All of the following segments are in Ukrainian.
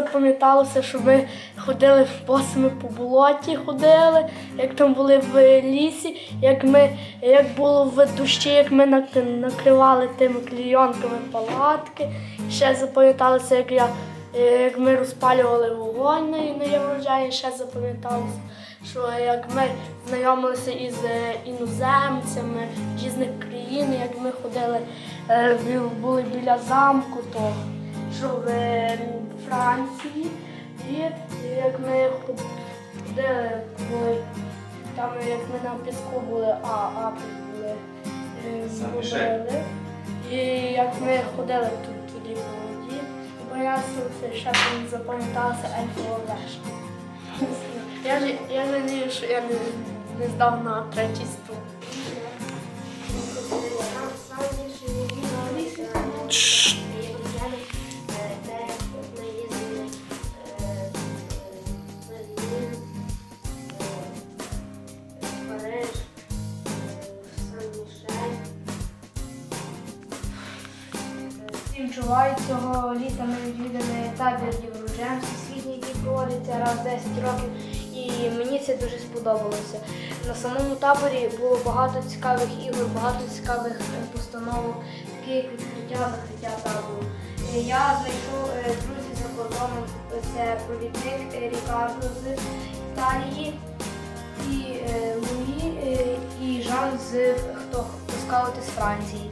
запам'яталося, що ми ходили босими по болоті, ходили, як там були в лісі, як ми як було в дощі, як ми накривали тими клійонками палатки. Ще запам'яталося, як я як ми розпалювали вогонь на, Євроджані, ще запам'яталося, що як ми знайомилися із е, іноземцями різних країн, як ми ходили, е, були біля замку того, що в е, Франції, і як ми ход- ходили, були там, як ми на піску були, а апи були. е, робили. І як ми ходили тут тоді по воді, боялися ще там запам'яталася ельфова вежа. Я жалію, що я не, не здав на третій ступ. Всім цього літа ми відвідали табір Євроджем всесвітній, який проводиться раз в 10 років. І мені це дуже сподобалося. На самому таборі було багато цікавих ігор, багато цікавих е, постановок, такі як відкриття, закриття табору. Я знайшов е, друзів за кордоном, це провідник е, Рікардо з Італії і Луї і Жан з хто скаути з Франції.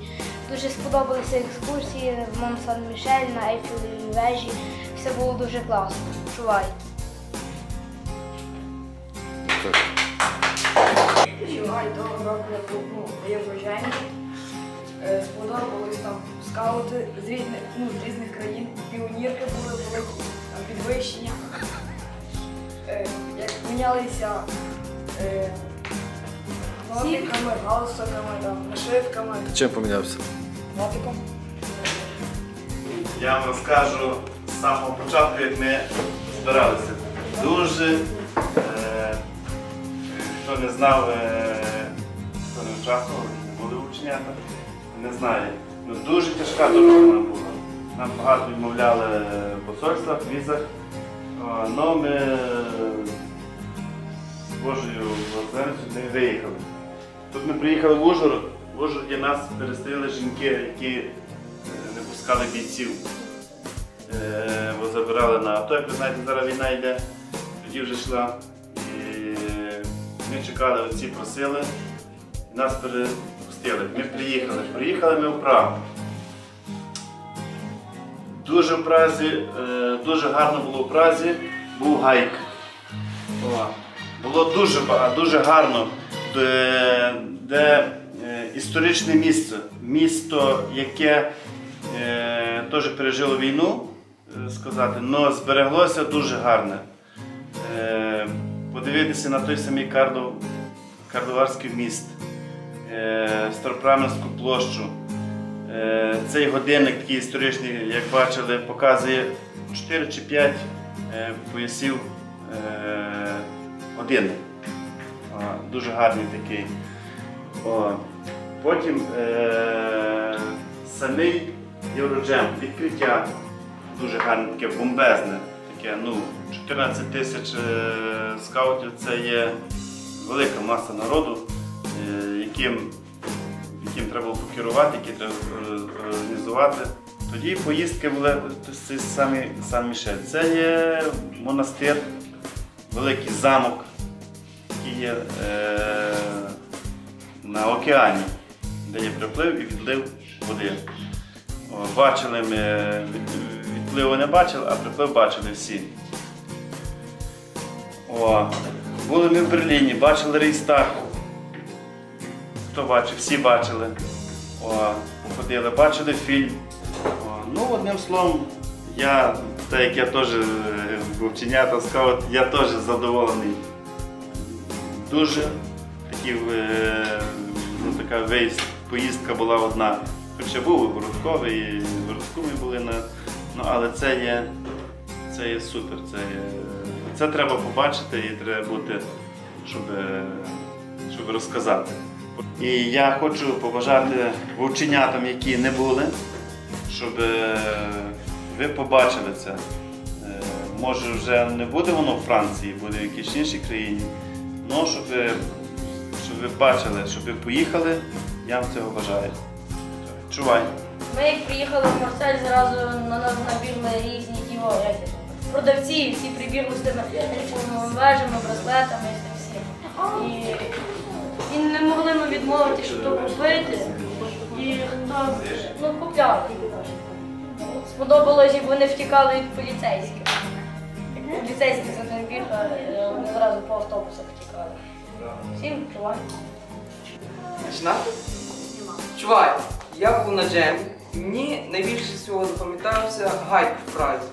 Дуже сподобалися екскурсії в Мон Сан Мішель на Ейфелевій вежі. Все було дуже класно. Чувай. Чувай, того року я був ну, в Єврожені. Е, Сподобались там скаути з різних, ну, з різних країн. Піонірки були великі, там підвищення. Е, Як мінялися галстуками, там, нашивками, Чим помінявся? нотиком. Я вам розкажу з самого початку, як ми збиралися. Дуже, е, хто не знав, е, хто не участвував, не були учнята, не знає. Ну, дуже тяжка дорога нам була. Нам багато відмовляли в посольствах, візах. Але ми е, з Божою благословенністю не виїхали. Тут ми приїхали в Ужгород. В Ужгороді нас перестріли жінки, які е, не пускали бійців. Е, Бо забирали на АТО, як ви знаєте, зараз війна йде, тоді вже йшла. Ми чекали, оці просили, і нас перепустили. Ми приїхали. Приїхали ми в Прагу. Дуже в Празі, е, дуже гарно було в Празі, був гайк. Було дуже дуже гарно, де, де е, історичне місце, місто, яке е, теж пережило війну, е, сказати, але збереглося дуже гарне. Е, подивитися на той самий Карлов, Карловарський міст, е, Старопраменську площу. Е, Цей годинник такий історичний, як бачили, показує 4 чи 5 е, поясів е, годинник. Дуже гарний такий. О, Потім е, самий Євроджем, відкриття дуже гарне, таке бомбезне. Таке, ну, 14 тисяч е, скаутів це є велика маса народу, е, яким яким треба покерувати, які треба е, організувати. Тоді поїздки були самий Сан Мішель. Це є монастир, великий замок, є е, на океані, де є приплив і відлив води. Бачили ми, відпливу не бачили, а приплив бачили всі. О, були ми в Берліні, бачили Рейстаг. Хто бачив, всі бачили. О, походили, бачили фільм. О, ну, одним словом, я, так як я теж е, вовченята скаут, я теж задоволений. Дуже такі, е, ну, така виїзд, поїздка була одна. Хоча був і Городковий, і були на. Ну, але це є, це є супер. Це, є, це треба побачити і треба бути, щоб, е, щоб розказати. І я хочу побажати вовченятам, які не були, щоб е, ви побачили це. Може вже не буде воно в Франції, буде в якійсь іншій країні. Ну, щоб ви, щоб ви бачили, щоб ви поїхали, я вам цього бажаю. Чувай. Ми як приїхали в Марсель, зразу на нас набігли різні діво, як продавці, всі прибігли з тими ельфовими вежами, браслетами і з всім. І, і не могли ми відмовити, щоб то купити. І хто ну, купляли. Сподобалось, як вони втікали від поліцейських. Як поліцейські за ним бігали, вони по автобусах втікали. Всім чувак. Починати? Чувай, я був на джемі, мені найбільше всього запам'ятався гайк в Празі.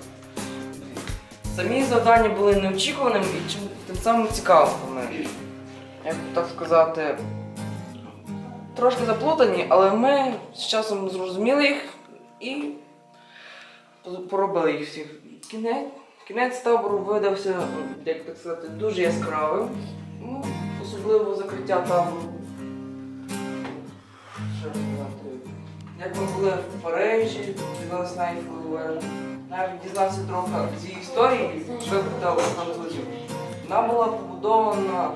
Самі завдання були неочікуваними і чим тим самим цікавими. Як так сказати, трошки заплутані, але ми з часом зрозуміли їх і поробили їх всіх. Кінець, кінець табору видався, як так сказати, дуже яскравим. Ну, особливо закриття табору. Що сказати? Як ми були в Парижі, дивилися на Ейфелеву навіть дізнався трохи її історії, випитав французів. Вона була побудована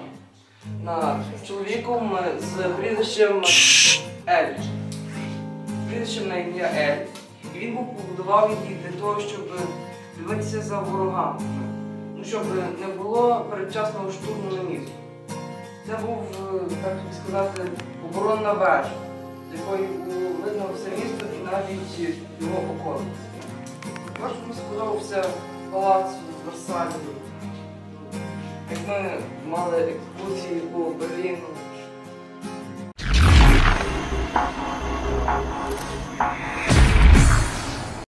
на чоловіком з прізвищем Ель. Прізвищем на ім'я Ель. І він був побудував її для того, щоб дивитися за ворогами. Ну, щоб не було передчасного штурму на місто. Це був, е, так сказати, оборонна вежа, з якої видно все місто і навіть його околиці. Мені сподобався палац в Версалі. Як ми мали екскурсії по Берліну.